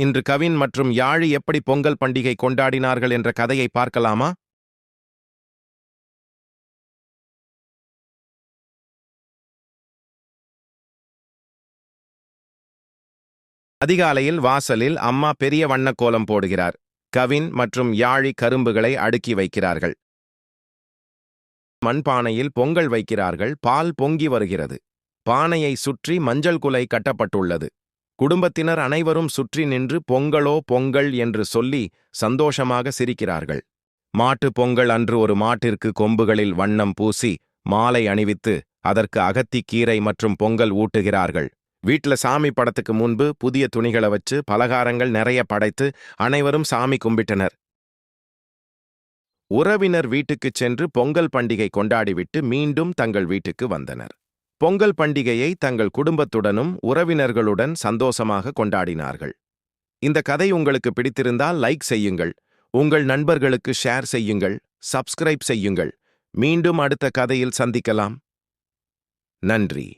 இன்று கவின் மற்றும் யாழி எப்படி பொங்கல் பண்டிகை கொண்டாடினார்கள் என்ற கதையை பார்க்கலாமா? அதிகாலையில் வாசலில் அம்மா பெரிய வண்ணக்கோலம் போடுகிறார். கவின் மற்றும் யாழி கரும்புகளை அடுக்கி வைக்கிறார்கள். மண்பானையில் பொங்கல் வைக்கிறார்கள். பால் பொங்கி வருகிறது. பானையை சுற்றி மஞ்சள் குலை கட்டப்பட்டுள்ளது. குடும்பத்தினர் அனைவரும் சுற்றி நின்று பொங்கலோ பொங்கல் என்று சொல்லி சந்தோஷமாக சிரிக்கிறார்கள். மாட்டு பொங்கல் அன்று ஒரு மாட்டிற்கு கொம்புகளில் வண்ணம் பூசி மாலை அணிவித்து அதற்கு அகத்திக் கீரை மற்றும் பொங்கல் ஊட்டுகிறார்கள். வீட்ல சாமி படத்துக்கு முன்பு புதிய துணிகளை வச்சு பலகாரங்கள் நிறைய படைத்து அனைவரும் சாமி கும்பிட்டனர். உறவினர் வீட்டுக்குச் சென்று பொங்கல் பண்டிகை கொண்டாடிவிட்டு மீண்டும் தங்கள் வீட்டுக்கு வந்தனர். பொங்கல் பண்டிகையை தங்கள் குடும்பத்துடனும் உறவினர்களுடன் சந்தோஷமாக கொண்டாடினார்கள். இந்த கதை உங்களுக்கு பிடித்திருந்தால் லைக் செய்யுங்கள். உங்கள் நண்பர்களுக்கு ஷேர் செய்யுங்கள். சப்ஸ்கிரைப் செய்யுங்கள். மீண்டும் அடுத்த கதையில் சந்திக்கலாம். நன்றி.